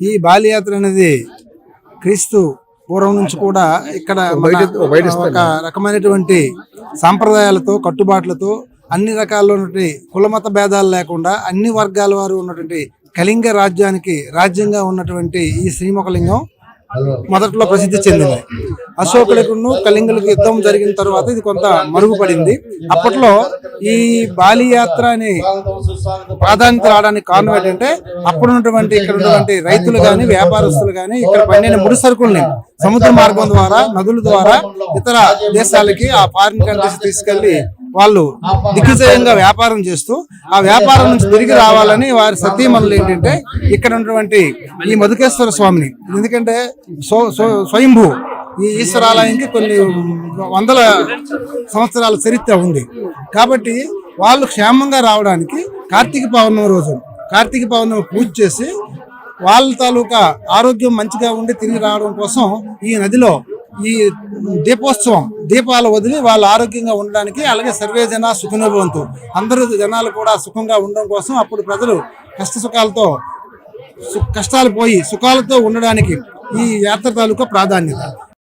ఈ బాలియాత్ర అనేది క్రీస్తు పూర్వం నుంచి కూడా ఇక్కడ ఒక రకమైనటువంటి సాంప్రదాయాలతో కట్టుబాట్లతో అన్ని రకాల ఉన్నటువంటి కులమత భేదాలు లేకుండా అన్ని వర్గాల వారు ఉన్నటువంటి కళింగ రాజ్యానికి రాజ్యంగా ఉన్నటువంటి ఈ శ్రీముఖలింగం మొదట్లో ప్రసిద్ధి చెందింది. అశోకులకును కళింగులకు యుద్ధం జరిగిన తర్వాత ఇది కొంత మరుగుపడింది. అప్పట్లో ఈ బాలి యాత్ర అని ప్రాధాన్యత రావడానికి కారణం ఏంటంటే అప్పుడు ఉన్నటువంటి ఇక్కడ ఉన్నటువంటి రైతులు కానీ వ్యాపారస్తులు కానీ ఇక్కడ పండిన ముడి సరుకుల్ని సముద్ర మార్గం ద్వారా నదుల ద్వారా ఇతర దేశాలకి ఆ ఫారిన్ కంట్రీస్ తీసుకెళ్ళి వాళ్ళు దిగ్విజయంగా వ్యాపారం చేస్తూ ఆ వ్యాపారం నుంచి తిరిగి రావాలని వారి సతీమణులు ఏంటంటే ఇక్కడ ఉన్నటువంటి ఈ మధుకేశ్వర స్వామిని. ఎందుకంటే సో స్వయంభూ ఈ ఈశ్వరాలయానికి కొన్ని వందల సంవత్సరాల చరిత్ర ఉంది. కాబట్టి వాళ్ళు క్షేమంగా రావడానికి కార్తీక పౌర్ణమి రోజు కార్తీక పౌర్ణమి పూజ చేసి వాళ్ళ తాలూకా ఆరోగ్యం మంచిగా ఉండి తిరిగి రావడం కోసం ఈ నదిలో ఈ దీపోత్సవం దీపాలు వదిలి వాళ్ళు ఆరోగ్యంగా ఉండడానికి అలాగే సర్వే జన సుఖనుభవంతు అందరూ జనాలు కూడా సుఖంగా ఉండడం కోసం అప్పుడు ప్రజలు కష్ట సుఖాలతో సు- కష్టాలు పోయి సుఖాలతో ఉండడానికి ఈ యాత్ర తాలూకా ప్రాధాన్యత.